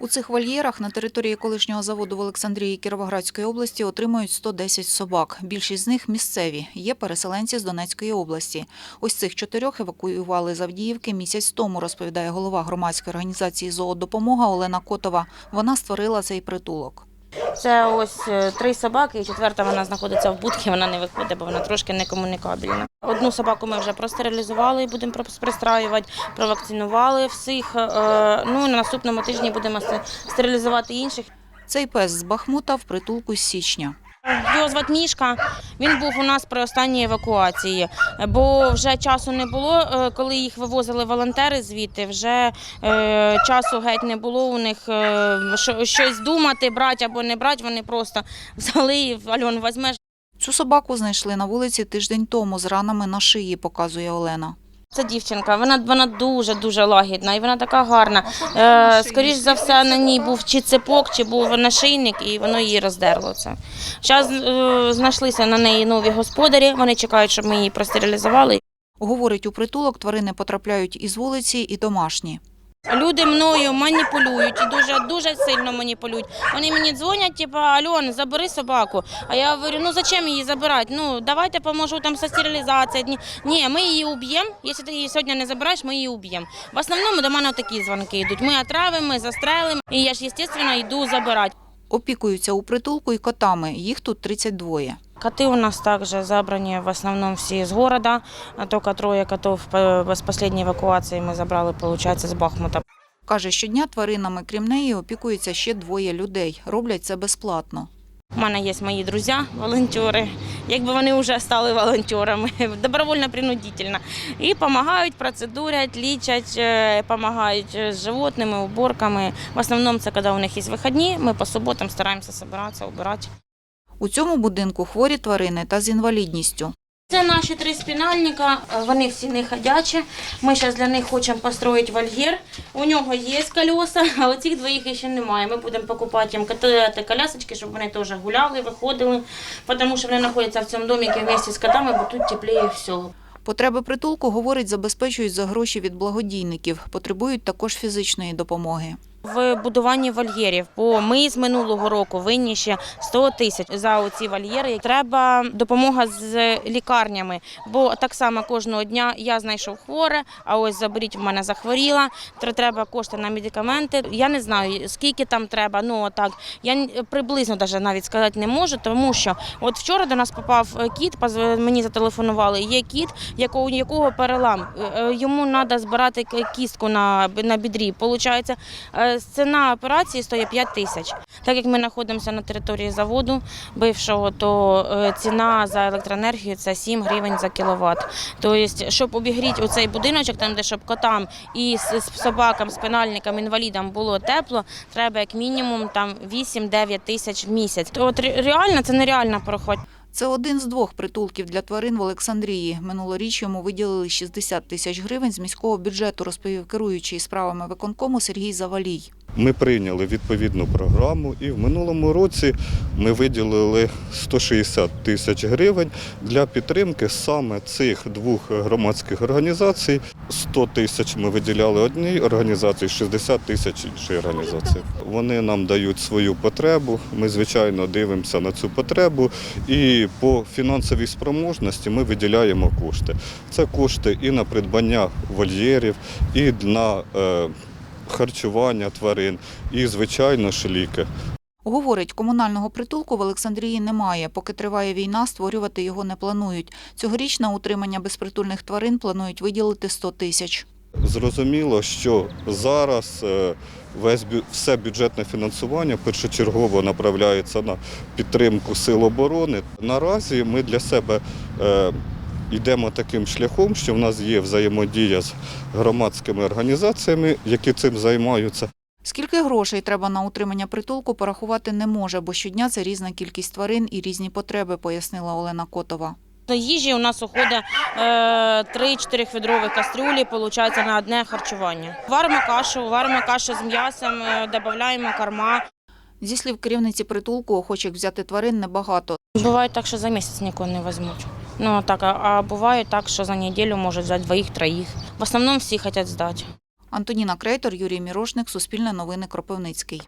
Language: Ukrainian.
У цих вольєрах на території колишнього заводу в Олександрії Кіровоградської області отримують 110 собак. Більшість з них місцеві. Є переселенці з Донецької області. Ось цих чотирьох евакуювали з Авдіївки місяць тому, розповідає голова громадської організації «Зоодопомога» Олена Котова. Вона створила цей притулок. Це ось е, три собаки, і четверта вона знаходиться в будці, вона не виходить, бо вона трошки некомунікабельна. Одну собаку ми вже простерилізували і будемо пристраювати, провакцинували всіх. Е, Ну на наступному тижні будемо сте- стерилізувати інших. Цей пес з Бахмута в притулку з січня. Його звати Мішка. Він був у нас при останній евакуації, бо вже часу не було. е, Коли їх вивозили волонтери звідти, вже е, часу геть не було у них е, щось думати, брати або не брати. Вони просто взяли і Альон візьмеш. Цю собаку знайшли на вулиці тиждень тому з ранами на шиї, показує Олена. Це дівчинка, вона вона дуже дуже лагідна і вона така гарна. Е, скоріш за все, на ній був чи цепок, чи був нашийник, і воно її роздерло. Це зараз е, знайшлися на неї нові господарі. Вони чекають, щоб ми її простерилізували. Говорить, у притулок тварини потрапляють із вулиці і домашні. Люди мною маніпулюють і дуже дуже сильно маніпулюють. Вони мені дзвонять, типу, Альон, забери собаку. А я говорю, ну зачем її забирати? Ну давайте поможу там со стерилізацією. Ні, ми її уб'ємо. Якщо ти її сьогодні не забираєш, ми її уб'ємо. В основному до мене такі дзвонки йдуть. Ми отравимо, застрелимо, і я ж, звісно, йду забирати. Опікуються у притулку і котами. Їх тут 32. Коты у нас также забрані в основном всі з города, а только трое котов з последней евакуації ми забрали, получается, з Бахмута. Каже, щодня тваринами, крім неї, опікуються ще двоє людей. Роблять це безплатно. У мене є мої друзі, волонтери, якби вони вже стали волонтерами, добровольно-принудительно. І допомагають, процедурять, лічать, допомагають з животними, уборками. В основному це коли у них є вихідні, ми по суботам стараємося збиратися, убирати. У цьому будинку хворі тварини та з інвалідністю. Це наші три спінальника, вони всі не ходячі. Ми зараз для них хочемо построїти вольєр. У нього є колеса, а оцих двоїх ще немає. Ми будемо покупати їм колясочки, щоб вони теж гуляли, виходили, тому що вони знаходяться в цьому домі вместе з котами, бо тут тепліше всього. Потреби притулку, говорить, забезпечують за гроші від благодійників. Потребують також фізичної допомоги. В будуванні вольєрів, бо ми з минулого року винні ще 100 тисяч за оці вольєри. Треба допомога з лікарнями, бо так само кожного дня я знайшов хворе, а ось заберіть в мене захворіла. Треба кошти на медикаменти. Я не знаю скільки там треба. Ну так я приблизно даже навіть сказати не можу, тому що от вчора до нас попав е, кіт, мені зателефонували. Є кіт, якого якого перелам. Е, е, Йому треба збирати кістку на, на бідрі. Получається, ціна операції стоїть 5 тисяч. Так як ми знаходимося на території заводу бившого, то е, ціна за електроенергію це 7 гривень за кіловат. Тобто, щоб обігріти оцей будиночок, там де щоб котам і собакам, спинальникам, інвалідам було тепло, треба як мінімум там 8-9 тисяч в місяць. От реально це нереально порахувати. Це один з двох притулків для тварин в Олександрії. Минулоріч йому виділили 60 тисяч гривень з міського бюджету, розповів керуючий справами виконкому Сергій Завалій. Ми прийняли відповідну програму і в минулому році ми виділили 160 тисяч гривень для підтримки саме цих двох громадських організацій. 100 тисяч ми виділяли одній організації, 60 тисяч іншій організації. Вони нам дають свою потребу. Ми, звичайно, дивимося на цю потребу і по фінансовій спроможності ми виділяємо кошти. Це кошти і на придбання вольєрів, і на е, харчування тварин, і, звичайно ж, ліки. Говорить, комунального притулку в Олександрії немає. Поки триває війна, створювати його не планують. Цьогоріч на утримання безпритульних тварин планують виділити 100 тисяч. Зрозуміло, що зараз е, весь все бюджетне фінансування першочергово направляється на підтримку сил оборони. Наразі ми для себе е, йдемо таким шляхом, що в нас є взаємодія з громадськими організаціями, які цим займаються. Скільки грошей треба на утримання притулку, порахувати не може, бо щодня це різна кількість тварин і різні потреби, пояснила Олена Котова. До їжі у нас уходить е, 3-4 відрові кастрюлі, виходить, на одне харчування. Варимо кашу, варимо кашу з м'ясом, е, додаємо корма. Зі слів керівниці притулку, охочих взяти тварин небагато. Буває так, що за місяць нікого не візьмуть. Ну так, а, буває так, що за неділю можуть взяти двоїх-троїх. В основному всі хочуть здати. Антоніна Крейтор, Юрій Мірошник, Суспільне новини Кропивницький.